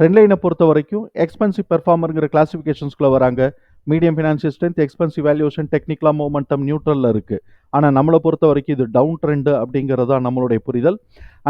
ட்ரெண்ட்லைனை பொறுத்த வரைக்கும் எக்ஸ்பென்சிவ் பெர்ஃபார்மருங்கிற கிளாஸிஃபிகேஷன்ஸ்குள்ளே வராங்க. Medium financial strength expensive valuation டெக்னிக்கலாக மூமெண்டம் நியூட்ரலில் இருக்குது ஆனால் நம்மளை பொறுத்த வரைக்கும் இது டவுன் ட்ரெண்டு அப்படிங்கிறது தான் நம்மளுடைய புரிதல்.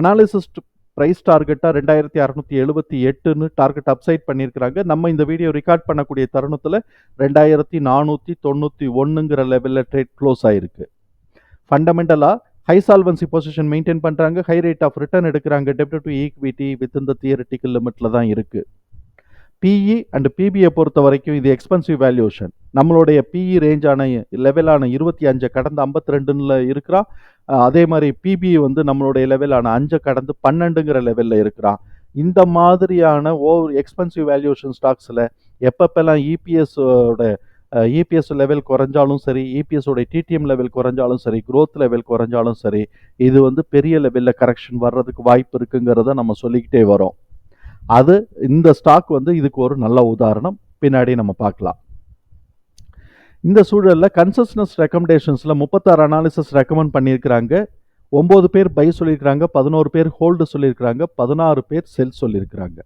அனாலிசிஸ்ட் ப்ரைஸ் டார்கெட்டாக ரெண்டாயிரத்தி அறநூற்றி எழுபத்தி எட்டுன்னு டார்கெட் அப்சைட் பண்ணியிருக்கிறாங்க. நம்ம இந்த வீடியோ ரெக்கார்ட் பண்ணக்கூடிய தருணத்தில் ரெண்டாயிரத்தி நானூற்றி தொண்ணூற்றி ஒன்றுங்கிற லெவலில் ட்ரேட் க்ளோஸ் ஆயிருக்கு. ஃபண்டமெண்டலாக ஹை சால்வன்சி பொசிஷன் மெயின்டைன் பண்ணுறாங்க ஹை ரேட் ஆஃப் ரிட்டர்ன் எடுக்கிறாங்க. டெப்ட் டு ஈக்விட்டி வித் இந்த தியரட்டிக்கல் லிமிட்டில் தான் இருக்குது பிஇ அண்ட் பிபியை பொறுத்த வரைக்கும் இது எக்ஸ்பென்சிவ் வேல்யூஷன் நம்மளுடைய பிஇ ரேஞ்சான லெவலான இருபத்தி அஞ்சை கடந்து ஐம்பத்தி ரெண்டுல இருக்கிறான் அதே மாதிரி பிபி வந்து நம்மளுடைய லெவலான அஞ்சை கடந்து பன்னெண்டுங்கிற லெவலில் இருக்கிறான் இந்த மாதிரியான ஓவர் எக்ஸ்பென்சிவ் வேல்யூஷன் ஸ்டாக்ஸில் எப்பப்பெல்லாம் இபிஎஸோட இபிஎஸ் லெவல் குறைஞ்சாலும் சரி EPS டிடிஎம் லெவல் குறைஞ்சாலும் சரி க்ரோத் லெவல் குறைஞ்சாலும் சரி இது வந்து பெரிய லெவலில் கரெக்ஷன் வர்றதுக்கு வாய்ப்பு இருக்குங்கிறத நம்ம சொல்லிக்கிட்டே வரோம். அது இந்த ஸ்டாக் வந்து இதுக்கு ஒரு நல்ல உதாரணம். பின்னாடி நம்ம பார்க்கலாம். இந்த சூழலில் கன்சஸ்னஸ் ரெக்கமெண்டேஷன்ஸில் முப்பத்தாறு அனாலிசிஸ் ரெக்கமெண்ட் பண்ணியிருக்கிறாங்க. ஒம்பது பேர் பை சொல்லியிருக்கிறாங்க பதினோரு பேர் ஹோல்டு சொல்லியிருக்கிறாங்க பதினாறு பேர் செல் சொல்லியிருக்கிறாங்க.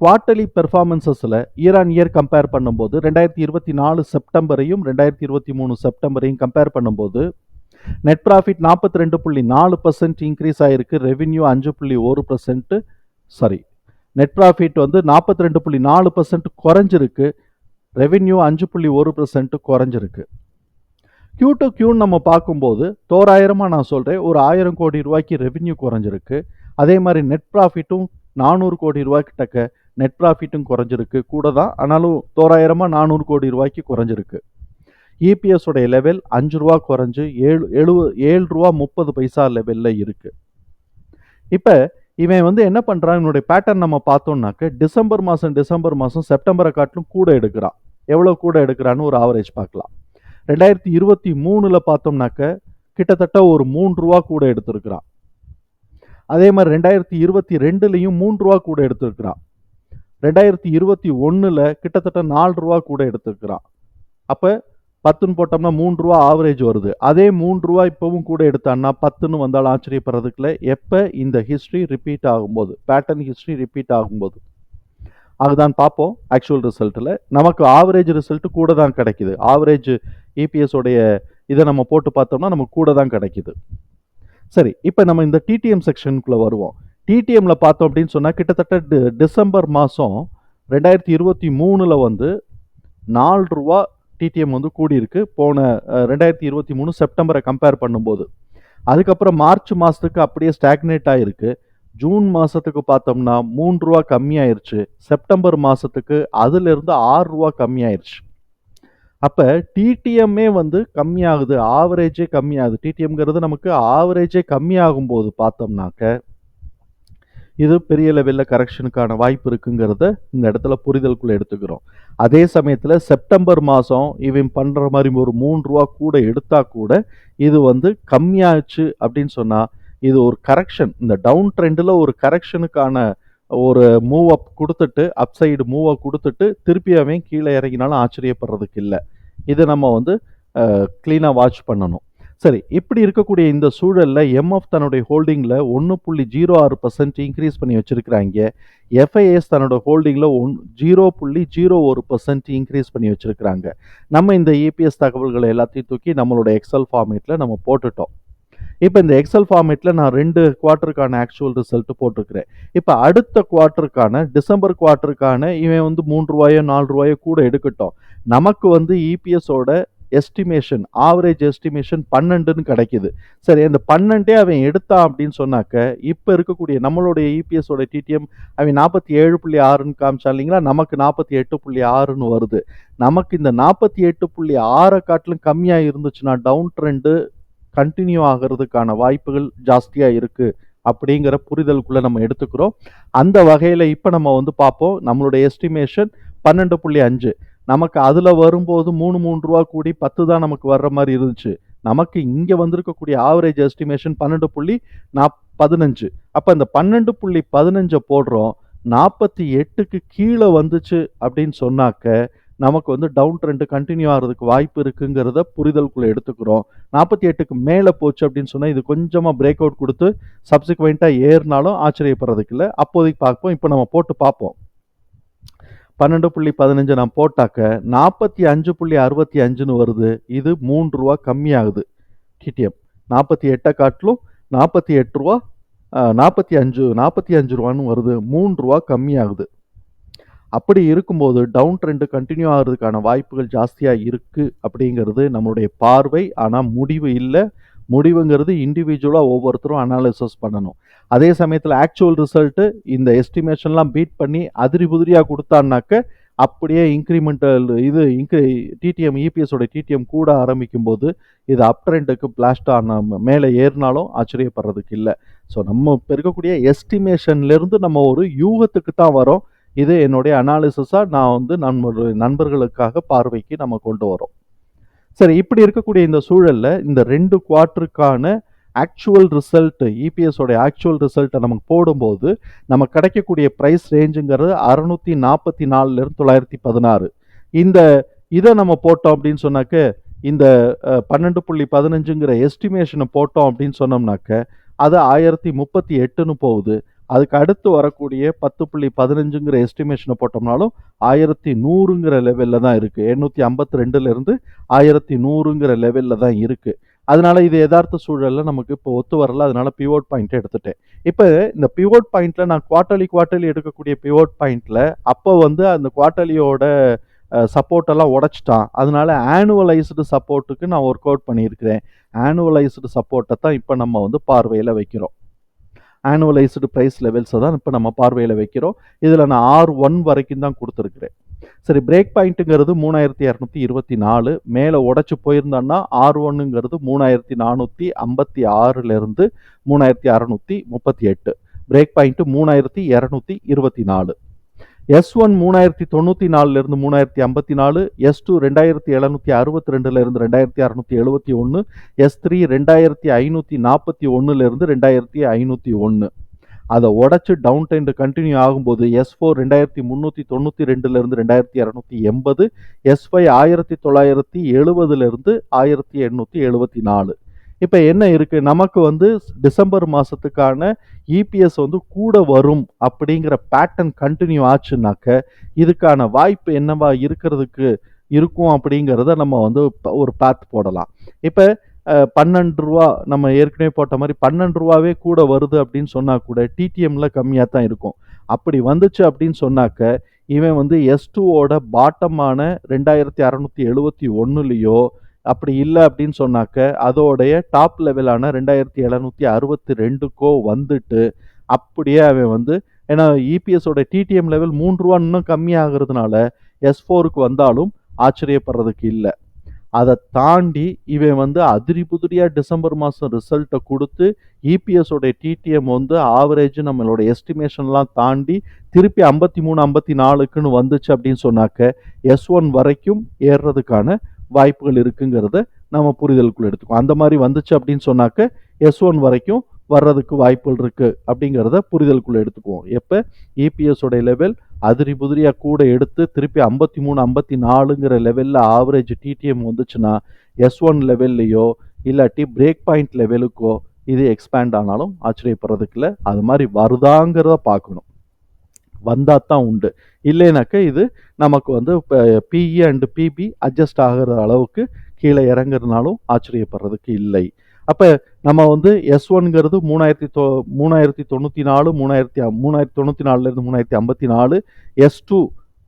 குவார்ட்டர்லி பெர்ஃபார்மன்சஸில் இயர் ஆன் இயர் கம்பேர் பண்ணும்போது ரெண்டாயிரத்தி இருபத்தி நாலு செப்டம்பரையும் ரெண்டாயிரத்தி இருபத்தி மூணு செப்டம்பரையும் கம்பேர் பண்ணும்போது நெட் ப்ராஃபிட் நாற்பத்தி ரெண்டு புள்ளி நாலு பர்சன்ட் இன்க்ரீஸ் ஆகிருக்கு ரெவின்யூ அஞ்சு புள்ளி ஒரு பர்சன்ட்டு சாரி நெட் ப்ராஃபிட் வந்து நாற்பத்தி ரெண்டு புள்ளி நாலு பர்சன்ட் குறைஞ்சிருக்கு ரெவின்யூ அஞ்சு புள்ளி ஒரு பர்சன்ட் குறைஞ்சிருக்கு. கியூ டு கியூன்னு நம்ம பார்க்கும்போது தோராயிரமாக நான் சொல்கிறேன் ஒரு ஆயிரம் கோடி ரூபாய்க்கு ரெவின்யூ குறைஞ்சிருக்கு. அதே மாதிரி நெட் ப்ராஃபிட்டும் நானூறு கோடி ரூபாய்க்கு தக்க நெட் ப்ராஃபிட்டும் குறைஞ்சிருக்கு. கூட தான் ஆனாலும் தோராயிரமாக நானூறு கோடி ரூபாய்க்கு குறைஞ்சிருக்கு. இபிஎஸோடைய லெவல் அஞ்சு ரூபா குறைஞ்சு ஏழு எழுவ ஏழு ரூபா முப்பது பைசா லெவலில் இருக்குது இப்போ இவன் வந்து என்ன பண்ணுறான் இவனுடைய பேட்டர்ன் நம்ம பார்த்தோம்னாக்க டிசம்பர் மாதம் டிசம்பர் மாதம் செப்டம்பரை காட்டிலும் கூட எடுக்கிறான். எவ்வளோ கூட எடுக்கிறான்னு ஒரு ஆவரேஜ் பார்க்கலாம். ரெண்டாயிரத்தி இருபத்தி மூணில் பார்த்தோம்னாக்க கிட்டத்தட்ட ஒரு மூன்று ரூபா கூட எடுத்திருக்கிறான். அதே மாதிரி ரெண்டாயிரத்தி இருபத்தி ரெண்டுலேயும் மூன்று ரூபா கூட எடுத்திருக்கிறான். ரெண்டாயிரத்தி இருபத்தி ஒன்றில் கிட்டத்தட்ட நாலு ரூபா கூட எடுத்திருக்கிறான். அப்போ பத்துன்னு போட்டோம்னா மூன்று ரூபா ஆவரேஜ் வருது. அதே மூன்று ரூபா இப்போவும் கூட எடுத்தான்னா பத்துன்னு வந்தாலும் ஆச்சரியப்படுறதுக்குல எப்போ? இந்த ஹிஸ்ட்ரி ரிப்பீட் ஆகும்போது. பேட்டர்ன் ஹிஸ்ட்ரி ரிப்பீட் ஆகும்போது. அதுதான் பார்ப்போம். ஆக்சுவல் ரிசல்ட்டில் நமக்கு ஆவரேஜ் ரிசல்ட்டு கூட தான் கிடைக்கிது. ஆவரேஜ் இபிஎஸ் உடைய இதை நம்ம போட்டு பார்த்தோம்னா நமக்கு கூட தான் கிடைக்கிது. சரி இப்போ நம்ம இந்த டிடிஎம் செக்ஷனுக்குள்ளே வருவோம். டிடிஎம்ல பார்த்தோம் அப்படின்னு சொன்னால் கிட்டத்தட்ட டிசம்பர் மாதம் ரெண்டாயிரத்தி இருபத்தி மூணில் வந்து நாலு ரூபா டிடிஎம் வந்து கூடியிருக்கு. போன ரெண்டாயிரத்தி இருபத்தி மூணு செப்டம்பரை கம்பேர் பண்ணும்போது. அதுக்கப்புறம் மார்ச் மாதத்துக்கு அப்படியே ஸ்டாக்னேட் ஆகிருக்கு ஜூன் மாதத்துக்கு பார்த்தோம்னா மூன்று ரூபா கம்மியாயிருச்சு. செப்டம்பர் மாதத்துக்கு அதிலிருந்து ஆறு ரூபா கம்மியாயிருச்சு. அப்போ டிடிஎம்மே வந்து கம்மியாகுது ஆவரேஜே கம்மியாகுது. டிடிஎம்ங்கிறது நமக்கு ஆவரேஜே கம்மியாகும் போது பார்த்தோம்னாக்க இது பெரிய லெவலில் கரெக்ஷனுக்கான வாய்ப்பு இருக்குங்கிறத இந்த இடத்துல புரிதலுக்குள்ளே எடுத்துக்கிறோம். அதே சமயத்தில் செப்டம்பர் மாதம் இவன் பண்ணுற மாதிரி ஒரு மூணு ரூபா கூட எடுத்தால் கூட இது வந்து கம்மியாச்சு அப்படின்னு சொன்னால் இது ஒரு கரெக்ஷன் இந்த டவுன் ட்ரெண்டில் ஒரு கரெக்ஷனுக்கான ஒரு மூவ் அப் கொடுத்துட்டு அப்சைடு மூவ் அப் கொடுத்துட்டு திருப்பி அவன் கீழே இறங்கினாலும் ஆச்சரியப்படுறதுக்கு இல்லை. இதை நம்ம வந்து க்ளீனாக வாட்ச் பண்ணணும். சரி இப்படி இருக்கக்கூடிய இந்த சூழலில் எம்எஃப் தன்னுடைய ஹோல்டிங்கில் ஒன்று புள்ளி ஜீரோ ஆறு பர்சன்ட் இன்க்ரீஸ் பண்ணி வச்சுருக்கிறாங்க. எஃப்ஐஎஸ் தன்னோட ஹோல்டிங்கில் ஒன் ஜீரோ புள்ளி ஜீரோ ஒரு பர்சன்ட் இன்க்ரீஸ் பண்ணி வச்சுருக்கிறாங்க. நம்ம இந்த இபிஎஸ் தகவல்களை எல்லாத்தையும் தூக்கி நம்மளோட எக்ஸல் ஃபார்மேட்டில் நம்ம போட்டுட்டோம். இப்போ இந்த எக்ஸல் ஃபார்மேட்டில் நான் ரெண்டு குவார்ட்டருக்கான ஆக்சுவல் ரிசல்ட் போட்டிருக்கிறேன். இப்போ அடுத்த குவார்ட்டருக்கான டிசம்பர் குவார்ட்டருக்கான இவன் வந்து மூன்று ரூபாயோ நாலு ரூபாயோ கூட எடுக்கட்டும். நமக்கு வந்து இபிஎஸோட எஸ்டிமேஷன் ஆவரேஜ் எஸ்டிமேஷன் பன்னெண்டுன்னு கிடைக்குது. சரி அந்த பன்னெண்டே அவன் எடுத்தான் அப்படின்னு சொன்னாக்க இப்போ இருக்கக்கூடிய நம்மளுடைய இபிஎஸோட டிடிஎம் அவன் நாற்பத்தி ஏழு புள்ளி ஆறுன்னு காமிச்சா இல்லைங்களா? நமக்கு நாற்பத்தி எட்டு புள்ளி ஆறுன்னு வருது. நமக்கு இந்த நாற்பத்தி எட்டு புள்ளி ஆறை காட்டிலும் கம்மியாக இருந்துச்சுன்னா டவுன் ட்ரெண்டு கண்டினியூ ஆகிறதுக்கான வாய்ப்புகள் ஜாஸ்தியாக இருக்குது அப்படிங்கிற புரிதலுக்குள்ளே நம்ம எடுத்துக்கிறோம். அந்த வகையில் இப்போ நம்ம வந்து பார்ப்போம். நம்மளுடைய எஸ்டிமேஷன் பன்னெண்டு புள்ளி அஞ்சு. நமக்கு அதில் வரும்போது மூணு மூணு ரூபா கூடி பத்து தான் நமக்கு வர்ற மாதிரி இருந்துச்சு. நமக்கு இங்கே வந்திருக்கக்கூடிய ஆவரேஜ் எஸ்டிமேஷன் பன்னெண்டு புள்ளி நாப் பதினஞ்சு. அப்போ இந்த பன்னெண்டு புள்ளி பதினஞ்சை போடுறோம். நாற்பத்தி எட்டுக்கு கீழே வந்துச்சு அப்படின்னு சொன்னாக்க நமக்கு வந்து டவுன் ட்ரெண்டு கண்டினியூ ஆகிறதுக்கு வாய்ப்பு இருக்குங்கிறத புரிதலுக்குள்ளே எடுத்துக்கிறோம். நாற்பத்தி எட்டுக்கு மேலே போச்சு அப்படின்னு சொன்னால் இது கொஞ்சமாக பிரேக் அவுட் கொடுத்து சப்சிக்வெண்ட்டாக ஏறினாலும் ஆச்சரியப்படுறதுக்கு இல்லை. அப்போதைக்கு பார்ப்போம். இப்போ நம்ம போட்டு பார்ப்போம். பன்னெண்டு புள்ளி பதினஞ்சு நான் போட்டாக்க நாற்பத்தி அஞ்சு புள்ளி அறுபத்தி அஞ்சுன்னு வருது. இது மூன்று ரூபா கம்மியாகுது. டிடிஎம் நாற்பத்தி எட்டை காட்டிலும் நாற்பத்தி எட்டு ரூபா நாற்பத்தி அஞ்சு நாற்பத்தி அஞ்சு ரூபான்னு வருது. மூன்று ரூபா கம்மியாகுது. அப்படி இருக்கும்போது டவுன் ட்ரெண்டு கண்டினியூ ஆகிறதுக்கான வாய்ப்புகள் ஜாஸ்தியாக இருக்குது அப்படிங்கிறது நம்மளுடைய பார்வை. ஆனால் முடிவு இல்லை. முடிவுங்கிறது இண்டிவிஜுவலாக ஒவ்வொருத்தரும் அனாலிசிஸ் பண்ணணும். அதே சமயத்தில் ஆக்சுவல் ரிசல்ட்டு இந்த எஸ்டிமேஷன்லாம் பீட் பண்ணி அதிரி புதிரியாக கொடுத்தான்னாக்க அப்படியே இன்க்ரிமெண்டல் இது இன்க்ரி டிடிஎம் இபிஎஸோட டிடிஎம் கூட ஆரம்பிக்கும் போது இது அப் ட்ரெண்டுக்கு பிளாஸ்ட் ஆன மேலே ஏறினாலும் ஆச்சரியப்படுறதுக்கு இல்லை. ஸோ நம்ம இப்போ இருக்கக்கூடிய எஸ்டிமேஷன்லேருந்து நம்ம ஒரு யூகத்துக்கு தான் வரோம். இது என்னுடைய அனாலிசிஸாக நான் வந்து நண்பர் நண்பர்களுக்காக பார்வைக்கு நம்ம கொண்டு வரோம். சரி இப்படி இருக்கக்கூடிய இந்த சூழலில் இந்த ரெண்டு குவார்ட்டருக்கான ஆக்சுவல் ரிசல்ட்டு இபிஎஸோடைய ஆக்சுவல் ரிசல்ட்டை நமக்கு போடும்போது நமக்கு கிடைக்கக்கூடிய ப்ரைஸ் ரேஞ்சுங்கிறது அறுநூற்றி நாற்பத்தி நாலுலேருந்து தொள்ளாயிரத்தி பதினாறு. இந்த இதை நம்ம போட்டோம் அப்படின்னு சொன்னாக்க இந்த பன்னெண்டு புள்ளி பதினஞ்சுங்கிற எஸ்டிமேஷனை போட்டோம் அப்படின்னு சொன்னோம்னாக்க அது ஆயிரத்தி முப்பத்தி எட்டுன்னு போகுது. அதுக்கு அடுத்து வரக்கூடிய பத்து புள்ளி பதினஞ்சுங்கிற எஸ்டிமேஷனை போட்டோம்னாலும் ஆயிரத்தி நூறுங்கிற லெவலில் தான் இருக்குது எண்ணூற்றி ஐம்பத்தி ரெண்டுலேருந்து ஆயிரத்தி நூறுங்கிற லெவலில் தான் இருக்குது அதனால இது யதார்த்த சூழலில் நமக்கு இப்போ ஒத்து வரல அதனால பிவோட் பாயிண்ட் எடுத்துட்டேன். இப்போ இந்த பிவோட் பாயிண்ட்ல நான் குவார்ட்டர்லி குவார்ட்டர்லி எடுக்கக்கூடிய பிவோட் பாயிண்ட்ல அப்போ வந்து அந்த குவார்ட்டர்லியோட சப்போர்ட் எல்லாம் உடைச்சிட்டான். அதனால ஆனுவலைஸ்டு சப்போர்ட்டுக்கு நான் ஒர்க் அவுட் பண்ணியிருக்கிறேன். ஆனுவலைஸ்டு சப்போர்ட்டை தான் இப்போ நம்ம வந்து பார்வையில் வைக்கிறோம். ஆனுவலைஸ்டு ப்ரைஸ் லெவல்ஸை தான் இப்போ நம்ம பார்வையில் வைக்கிறோம். இதில் நான் ஆர் ஒன் வரைக்கும் தான் கொடுத்துருக்குறேன். சரி பிரேக் பாயிண்ட்டுங்கிறது மூணாயிரத்தி இரநூத்தி இருபத்தி நாலு. மேலே உடச்சி போயிருந்தோன்னா ஆர் ஒன்னுங்கிறது மூணாயிரத்தி நானூற்றி ஐம்பத்தி ஆறுலேருந்து மூணாயிரத்தி அறநூற்றி முப்பத்தி எட்டு. பிரேக் பாயிண்ட்டு மூணாயிரத்தி இரநூத்தி இருபத்தி நாலு. எஸ் ஒன் மூணாயிரத்தி தொண்ணூற்றி நாலுலேருந்து மூணாயிரத்தி ஐம்பத்தி நாலு எஸ் டூ ரெண்டாயிரத்தி எழுநூற்றி அறுபத்தி ரெண்டுலேருந்து ரெண்டாயிரத்தி அறநூற்றி எழுபத்தி ஒன்று எஸ் த்ரீ ரெண்டாயிரத்தி ஐநூற்றி நாற்பத்தி ஒன்றுலேருந்து ரெண்டாயிரத்தி ஐநூற்றி ஒன்று அதை உடச்சி டவுன் ட்ரெண்ட் கண்டினியூ ஆகும்போது எஸ் ஃபோர் ரெண்டாயிரத்தி முந்நூற்றி தொண்ணூற்றி ரெண்டுலேருந்து ரெண்டாயிரத்தி இரநூத்தி எண்பது எஸ் ஃபைவ் ஆயிரத்தி தொள்ளாயிரத்தி எழுபதுலேருந்து ஆயிரத்தி எண்ணூற்றி எழுபத்தி நாலு. இப்போ என்ன இருக்குது நமக்கு வந்து டிசம்பர் மாதத்துக்கான இபிஎஸ் வந்து கூட வரும் அப்படிங்கிற பேட்டர்ன் கண்டினியூ ஆச்சுனாக்க இதுக்கான வாய்ப்பு என்னவா இருக்கிறதுக்கு இருக்கும் அப்படிங்கிறத நம்ம வந்து ஒரு பேத் போடலாம். இப்போ பன்னெண்டு ரூபா நம்ம ஏற்கனவே போட்ட மாதிரி பன்னெண்டு ரூபாவே கூட வருது அப்படின்னு சொன்னால் கூட டிடிஎம்ல கம்மியாக தான் இருக்கும். அப்படி வந்துச்சு அப்படின்னு சொன்னாக்க இவன் வந்து எஸ் டூவோட பாட்டமான ரெண்டாயிரத்தி அறநூற்றி எழுபத்தி ஒன்றுலேயோ அப்படி இல்லை அப்படின்னு சொன்னாக்க அதோடைய டாப் லெவலான ரெண்டாயிரத்தி எழுநூற்றி அறுபத்தி ரெண்டுக்கோ வந்துட்டு அப்படியே அவன் வந்து ஏன்னா இபிஎஸோட டிடிஎம் லெவல் மூன்று ரூபா இன்னும் கம்மியாகிறதுனால எஸ் ஃபோருக்கு வந்தாலும் ஆச்சரியப்படுறதுக்கு இல்லை. அதை தாண்டி இவன் வந்து அதிரி புதிரியாக டிசம்பர் மாதம் ரிசல்ட்டை கொடுத்து இபிஎஸோடைய டிடிஎம் வந்து ஆவரேஜ் நம்மளோட எஸ்டிமேஷன்லாம் தாண்டி திருப்பி ஐம்பத்தி மூணு ஐம்பத்தி நாலுக்குன்னு வந்துச்சு அப்படின்னு சொன்னாக்க எஸ் ஒன் வரைக்கும் ஏறுறதுக்கான வாய்ப்புகள் இருக்குங்கிறத நம்ம புரிதலுக்குள்ள எடுத்துக்கோம் அந்த மாதிரி வந்துச்சு அப்படின்னு சொன்னாக்க எஸ் ஒன் வரைக்கும் வர்றதுக்கு வாய்ப்புகள் இருக்குது அப்படிங்கிறத புரிதலுக்குள்ளே எடுத்துக்குவோம். எப்போ? இபிஎஸோடைய லெவல் அதிரி புதிரியாக கூட எடுத்து திருப்பி ஐம்பத்தி மூணு ஐம்பத்தி நாலுங்கிற லெவலில் ஆவரேஜ் டிடிஎம் வந்துச்சுன்னா எஸ் ஒன் லெவல்லையோ இல்லாட்டி பிரேக் பாயிண்ட் லெவலுக்கோ இது எக்ஸ்பேண்ட் ஆனாலும் ஆச்சரியப்படுறதுக்குள்ள அது மாதிரி வருதாங்கிறத பார்க்கணும். வந்தால் தான் உண்டு. இல்லைனாக்க இது நமக்கு வந்து இப்போ பிஇ அண்டு பிபி அட்ஜஸ்ட் ஆகிற அளவுக்கு கீழே இறங்குறதுனாலும் ஆச்சரியப்படுறதுக்கு இல்லை. அப்போ நம்ம வந்து எஸ் ஒன்ங்கிறது மூணாயிரத்தி தொ மூணாயிரத்தி தொண்ணூற்றி நாலு மூணாயிரத்தி மூணாயிரத்தி தொண்ணூற்றி நாலுலேருந்து மூணாயிரத்தி ஐம்பத்தி நாலு எஸ் டூ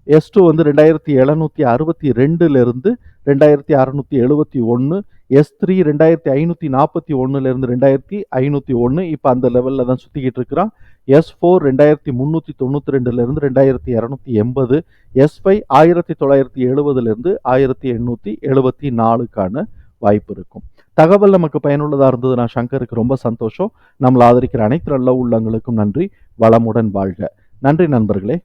எஸ் டூ வந்து ரெண்டாயிரத்தி எழுநூற்றி அறுபத்தி ரெண்டுலேருந்து ரெண்டாயிரத்தி அறநூற்றி எழுபத்தி ஒன்று எஸ் த்ரீ ரெண்டாயிரத்தி ஐநூற்றி நாற்பத்தி ஒன்றுலேருந்து ரெண்டாயிரத்தி ஐநூற்றி ஒன்று இப்போ அந்த லெவலில் தான் சுற்றிக்கிட்டு இருக்கிறான். எஸ் ஃபோர் ரெண்டாயிரத்தி முந்நூற்றி தொண்ணூற்றி ரெண்டுலேருந்து ரெண்டாயிரத்தி இரநூத்தி எண்பது எஸ் ஃபைவ் ஆயிரத்தி தொள்ளாயிரத்தி எழுபதுலேருந்து ஆயிரத்தி எண்ணூற்றி எழுபத்தி நாலுக்கான வாய்ப்பு இருக்கும். தகவல் நமக்கு பயனுள்ளதாக இருந்தது நான் சங்கருக்கு ரொம்ப சந்தோஷம். நம்மளை ஆதரிக்கிற அனைத்து நல்ல உள்ளங்களுக்கும் நன்றி. வளமுடன் வாழ்க. நன்றி நண்பர்களே.